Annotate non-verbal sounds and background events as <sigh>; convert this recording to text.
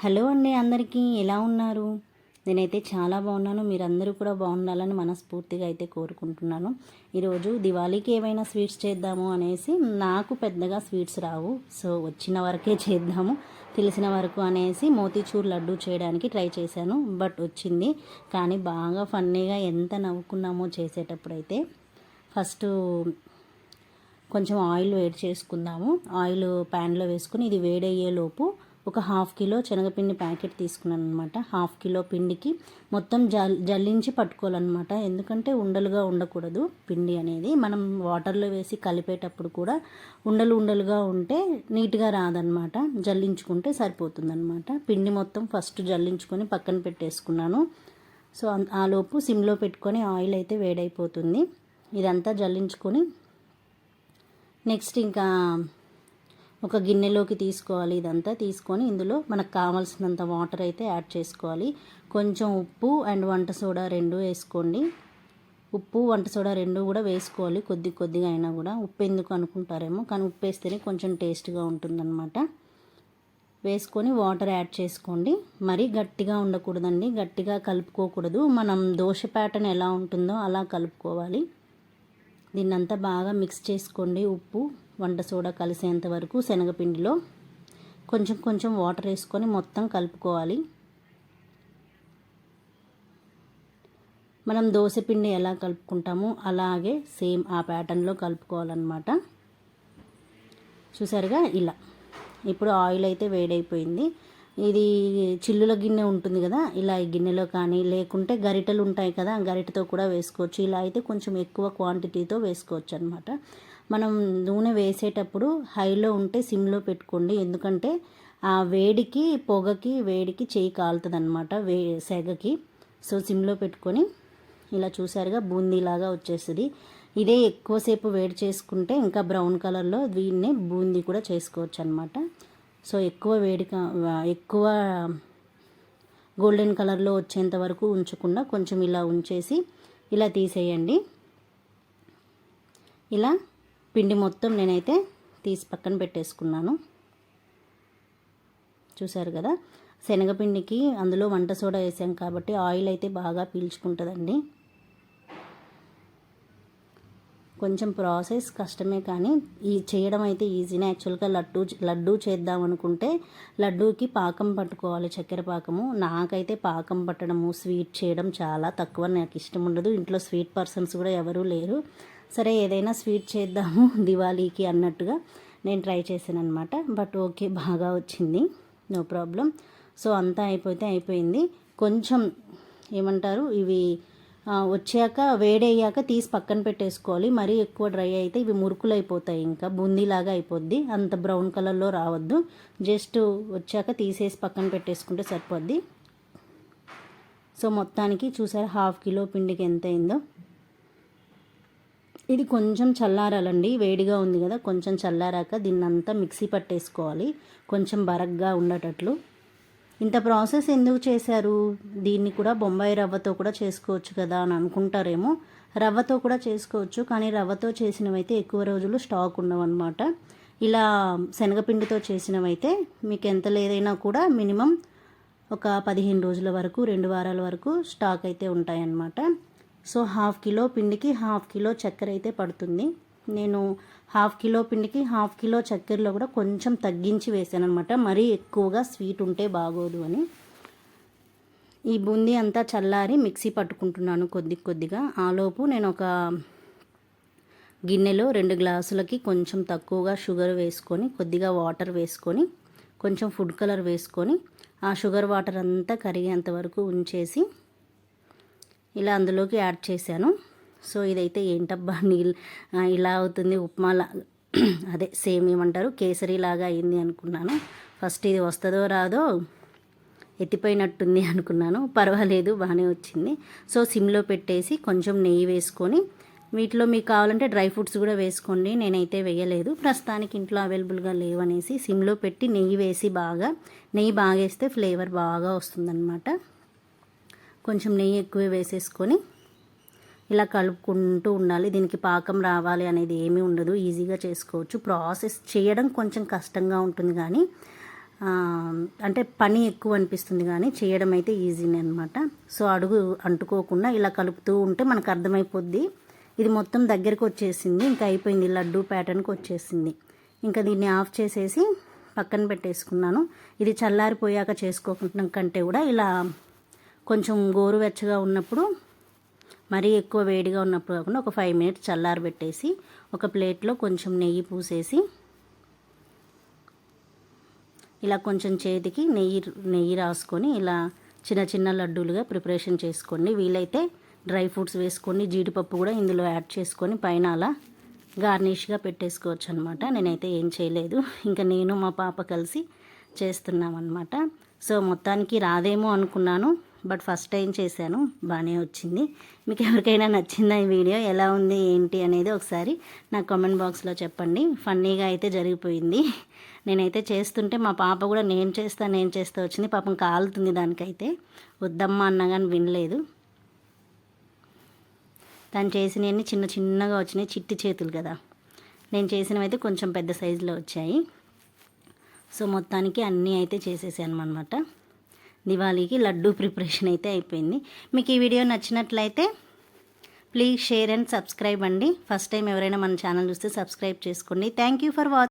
Hello అండి అందరికీ ఎలా ఉన్నారు? నేనైతే చాలా బాగున్నాను. మీరందరూ కూడా బాగుండాలని మనస్ఫూర్తిగా అయితే కోరుకుంటున్నాను. ఈరోజు దివాళీకి ఏమైనా స్వీట్స్ చేద్దాము అనేసి నాకు పెద్దగా స్వీట్స్ రావు. సో వచ్చిన వరకే చేద్దాము. తెలిసిన వరకు అనేసి మోతీచూర్ లడ్డు చేయడానికి ట్రై చేశాను. బట్ వచ్చింది. కానీ బాగా ఫన్నీగా ఎంత నవ్వుకున్నామో చేసేటప్పుడైతే ఫస్ట్ కొంచెం ఆయిల్ వేడి చేసుకుందాము. ఆయిల్ ప్యాన్లో వేసుకుని ఇది వేడయ్యేలోపు ఒక హాఫ్ కిలో శనగపిండి ప్యాకెట్ తీసుకున్నాను అనమాట హాఫ్ కిలో పిండికి మొత్తం జల్ జల్లించి పట్టుకోవాలన్నమాట. ఎందుకంటే ఉండలుగా ఉండకూడదు పిండి అనేది. మనం వాటర్లో వేసి కలిపేటప్పుడు కూడా ఉండలు ఉండలుగా ఉంటే నీట్గా రాదనమాట జల్లించుకుంటే సరిపోతుందన్నమాట. పిండి మొత్తం ఫస్ట్ జల్లించుకొని పక్కన పెట్టేసుకున్నాను. సో ఆలోపు సిమ్లో పెట్టుకొని ఆయిల్ అయితే వేడైపోతుంది. ఇదంతా జల్లించుకొని నెక్స్ట్ ఇంకా ఒక గిన్నెలోకి తీసుకోవాలి. ఇదంతా తీసుకొని ఇందులో మనకు కావాల్సినంత వాటర్ అయితే యాడ్ చేసుకోవాలి. కొంచెం ఉప్పు అండ్ వంట సోడా రెండు వేసుకోండి. ఉప్పు వంట సోడా రెండు కూడా వేసుకోవాలి. కొద్ది కొద్దిగా అయినా కూడా. ఉప్పు ఎందుకు అనుకుంటారేమో కానీ ఉప్పు వేస్తేనే కొంచెం టేస్ట్గా ఉంటుందన్నమాట. వేసుకొని వాటర్ యాడ్ చేసుకోండి. మరీ గట్టిగా ఉండకూడదండి. గట్టిగా కలుపుకోకూడదు. మనం దోశ ప్యాటర్న్ ఎలా ఉంటుందో అలా కలుపుకోవాలి. దీన్నంతా బాగా మిక్స్ చేసుకోండి. ఉప్పు వంట సోడా కలిసేంత వరకు శనగపిండిలో కొంచెం కొంచెం వాటర్ వేసుకొని మొత్తం కలుపుకోవాలి. మనం పిండి ఎలా కలుపుకుంటామో అలాగే సేమ్ ఆ ప్యాటర్న్లో కలుపుకోవాలన్నమాట. చూసారుగా ఇలా. ఇప్పుడు ఆయిల్ అయితే వేడైపోయింది. ఇది చిల్లుల గిన్నె ఉంటుంది కదా ఇలా ఈ గిన్నెలో కానీ లేకుంటే గరిటలు ఉంటాయి కదా గరిటతో కూడా వేసుకోవచ్చు. ఇలా అయితే కొంచెం ఎక్కువ క్వాంటిటీతో వేసుకోవచ్చు అనమాట మనం నూనె వేసేటప్పుడు హైలో ఉంటే సిమ్లో పెట్టుకోండి. ఎందుకంటే ఆ వేడికి పొగకి వేడికి చేయి కాలుతుంది అనమాట వే సెగకి. సో సిమ్లో పెట్టుకొని ఇలా చూసారుగా బూందీలాగా వచ్చేస్తుంది. ఇదే ఎక్కువసేపు వేడి చేసుకుంటే ఇంకా బ్రౌన్ కలర్లో దీన్నే బూందీ కూడా చేసుకోవచ్చు అనమాట సో ఎక్కువ వేడి ఎక్కువ గోల్డెన్ కలర్లో వచ్చేంత వరకు ఉంచకుండా కొంచెం ఇలా ఉంచేసి ఇలా తీసేయండి. ఇలా పిండి మొత్తం నేనైతే తీసి పక్కన పెట్టేసుకున్నాను. చూసారు కదా? శనగపిండికి అందులో వంట సోడా వేసాం కాబట్టి ఆయిల్ అయితే బాగా పీల్చుకుంటుందండి. కొంచెం ప్రాసెస్ కష్టమే కానీ ఈ చేయడం అయితే ఈజీనే. యాక్చువల్గా లడ్డు లడ్డు చేద్దాం అనుకుంటే లడ్డూకి పాకం పట్టుకోవాలి చక్కెర పాకము. నాకైతే పాకం పట్టడము స్వీట్ చేయడం చాలా తక్కువ. నాకు ఇష్టం ఉండదు. ఇంట్లో స్వీట్ పర్సన్స్ కూడా ఎవరూ లేరు. సరే ఏదైనా స్వీట్ చేద్దాము <laughs> దివాళీకి అన్నట్టుగా నేను ట్రై చేశాను అనమాట బట్ ఓకే బాగా వచ్చింది. No problem. సో అంతా అయిపోతే అయిపోయింది. కొంచెం ఏమంటారు ఇవి వచ్చాక వేడయ్యాక తీసి పక్కన పెట్టేసుకోవాలి. మరీ ఎక్కువ డ్రై అయితే ఇవి మురుకులు అయిపోతాయి ఇంకా. బూందీలాగా అయిపోద్ది. అంత బ్రౌన్ కలర్లో రావద్దు. జస్ట్ వచ్చాక తీసేసి పక్కన పెట్టేసుకుంటే సరిపోద్ది. సో మొత్తానికి చూసారు హాఫ్ కిలో పిండికి ఎంత అయిందో ఇది కొంచెం చల్లారాలండి. వేడిగా ఉంది కదా కొంచెం చల్లారాక దీన్నంతా మిక్సీ పట్టేసుకోవాలి. కొంచెం బరగ్గా ఉండేటట్లు. ఇంత ప్రాసెస్ ఎందుకు చేశారు? దీన్ని కూడా బొంబాయి రవ్వతో కూడా చేసుకోవచ్చు కదా అని అనుకుంటారేమో. రవ్వతో కూడా చేసుకోవచ్చు కానీ రవ్వతో చేసినవైతే ఎక్కువ రోజులు స్టాక్ ఉండవన్నమాట. ఇలా శనగపిండితో చేసినవైతే మీకు ఎంత లేదైనా కూడా మినిమం ఒక పదిహేను రోజుల వరకు రెండు వారాల వరకు స్టాక్ అయితే ఉంటాయన్నమాట. సో హాఫ్ కిలో పిండికి హాఫ్ కిలో చక్కెర అయితే పడుతుంది. నేను హాఫ్ కిలో పిండికి హాఫ్ కిలో చక్కెరలో కూడా కొంచెం తగ్గించి వేసాను అనమాట మరీ ఎక్కువగా స్వీట్ ఉంటే బాగోదు అని. ఈ బూందీ అంతా చల్లారి మిక్సీ పట్టుకుంటున్నాను కొద్ది కొద్దిగా. ఆలోపు నేను ఒక గిన్నెలో రెండు గ్లాసులకి కొంచెం తక్కువగా షుగర్ వేసుకొని కొద్దిగా వాటర్ వేసుకొని కొంచెం ఫుడ్ కలర్ వేసుకొని ఆ షుగర్ వాటర్ అంతా కరిగేంత వరకు ఉంచేసి ఇలా అందులోకి యాడ్ చేశాను. సో ఇదైతే ఏంటబ్బా నీళ్ళు ఇలా అవుతుంది ఉప్మాలా <clears throat> అదే సేమ్ ఏమంటారు కేసరిలాగా అయింది అనుకున్నాను. ఫస్ట్ ఇది వస్తుందో రాదో ఎత్తిపోయినట్టుంది అనుకున్నాను. పర్వాలేదు బాగానే వచ్చింది. సో సిమ్లో పెట్టేసి కొంచెం నెయ్యి వేసుకొని వీటిలో మీకు కావాలంటే డ్రై ఫ్రూట్స్ కూడా వేసుకోండి నేనైతే వేయలేదు. ప్రస్తుతానికి ఇంట్లో అవైలబుల్గా లేవనేసి సిమ్లో పెట్టి నెయ్యి వేసి బాగా నెయ్యి బాగా వేస్తే ఫ్లేవర్ బాగా వస్తుందన్నమాట. కొంచెం నెయ్యి ఎక్కువ వేసేసుకొని ఇలా కలుపుకుంటూ ఉండాలి. దీనికి పాకం రావాలి అనేది ఏమీ ఉండదు. ఈజీగా చేసుకోవచ్చు. ప్రాసెస్ చేయడం కొంచెం కష్టంగా ఉంటుంది కానీ అంటే పని ఎక్కువ అనిపిస్తుంది కానీ చేయడం అయితే ఈజీనే అనమాట సో అడుగు అంటుకోకుండా ఇలా కలుపుతూ ఉంటే మనకు అర్థమైపోద్ది. ఇది మొత్తం దగ్గరికి వచ్చేసింది. ఇంకా అయిపోయింది. లడ్డు ప్యాటర్న్కి వచ్చేసింది. ఇంకా దీన్ని ఆఫ్ చేసేసి పక్కన పెట్టేసుకున్నాను. ఇది చల్లారిపోయాక చేసుకోకుండా కంటే కూడా ఇలా కొంచెం గోరువెచ్చగా ఉన్నప్పుడు మరీ ఎక్కువ వేడిగా ఉన్నప్పుడు కాకుండా ఒక ఫైవ్ మినిట్స్ చల్లారబెట్టేసి ఒక ప్లేట్లో కొంచెం నెయ్యి పూసేసి ఇలా కొంచెం చేతికి నెయ్యి నెయ్యి రాసుకొని ఇలా చిన్న చిన్న లడ్డూలుగా ప్రిపరేషన్ చేసుకోండి. వీలైతే డ్రై ఫ్రూట్స్ వేసుకొని జీడిపప్పు కూడా ఇందులో యాడ్ చేసుకొని పైన అలా గార్నిష్గా పెట్టేసుకోవచ్చు అనమాట నేనైతే ఏం చేయలేదు. ఇంకా నేను మా పాప కలిసి చేస్తున్నాం అనమాట సో మొత్తానికి రాదేమో అనుకున్నాను. బట్ ఫస్ట్ టైం చేశాను బాగానే వచ్చింది. మీకు ఎవరికైనా నచ్చిందా ఈ వీడియో? ఎలా ఉంది ఏంటి అనేది ఒకసారి నా కామెంట్ బాక్స్లో చెప్పండి. ఫన్నీగా అయితే జరిగిపోయింది. నేనైతే చేస్తుంటే మా పాప కూడా నేను చేస్తా నేను చేస్తా వచ్చింది. పాపం కాలుతుంది దానికైతే. వద్దమ్మా అన్నా కానీ వినలేదు. తను చేసినవన్నీ చిన్న చిన్నగా వచ్చినాయి చిట్టి చేతులు కదా. నేను చేసినవి అయితే కొంచెం పెద్ద సైజులో వచ్చాయి. సో మొత్తానికి అన్నీ అయితే చేసేసాను అనమాట దివాళీకి లడ్డూ ప్రిపరేషన్ అయితే అయిపోయింది. మీకు ఈ వీడియో నచ్చినట్లయితే ప్లీజ్ షేర్ అండ్ సబ్స్క్రైబ్ అండి. ఫస్ట్ టైం ఎవరైనా మన ఛానల్ చూస్తే సబ్స్క్రైబ్ చేసుకోండి. Thank you for watching